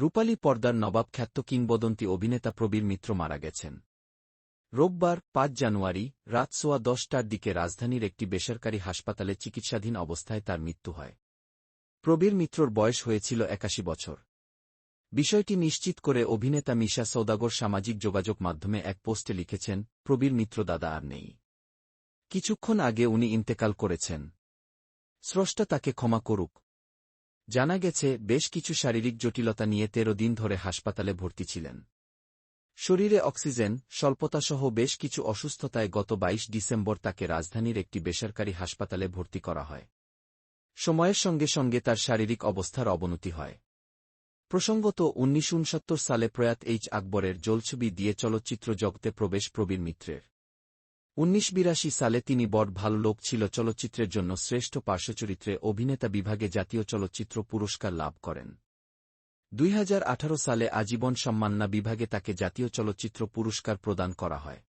রূপালী পর্দার নবাব খ্যাত কিংবদন্তি অভিনেতা প্রবীর মিত্র মারা গেছেন। রোববার, পাঁচ জানুয়ারি, রাত সোয়া দশটার দিকে রাজধানীর একটি বেসরকারি হাসপাতালে চিকিৎসাধীন অবস্থায় তার মৃত্যু হয়। প্রবীর মিত্রর বয়স হয়েছিল একাশি বছর। বিষয়টি নিশ্চিত করে অভিনেতা মিশা সৌদাগর সামাজিক যোগাযোগ মাধ্যমে এক পোস্টে লিখেছেন, প্রবীর মিত্র দাদা আর নেই। কিছুক্ষণ আগে উনি ইন্তেকাল করেছেন। স্রষ্টা তাকে ক্ষমা করুক। জানা গেছে, বেশ কিছু শারীরিক জটিলতা নিয়ে তেরো দিন ধরে হাসপাতালে ভর্তি ছিলেন। শরীরে অক্সিজেন, স্বল্পতাসহ বেশ কিছু অসুস্থতায় গত ২২ ডিসেম্বর তাকে রাজধানীর একটি বেসরকারি হাসপাতালে ভর্তি করা হয়। সময়ের সঙ্গে সঙ্গে তার শারীরিক অবস্থার অবনতি হয়। প্রসঙ্গত, উনিশশো সালে প্রয়াত এইচ আকবরের জলছবি দিয়ে চলচ্চিত্র জগতে প্রবেশ প্রবীর মিত্রের। উনিশ বিরাশি সালে তিনি বড় ভালো লোক ছিল চলচ্চিত্রের জন্য শ্রেষ্ঠ পার্শ্বচরিত্রে অভিনেতা বিভাগে জাতীয় চলচ্চিত্র পুরস্কার লাভ করেন। দুই হাজার আঠারো সালে আজীবন সম্মাননা বিভাগে তাকে জাতীয় চলচ্চিত্র পুরস্কার প্রদান করা হয়।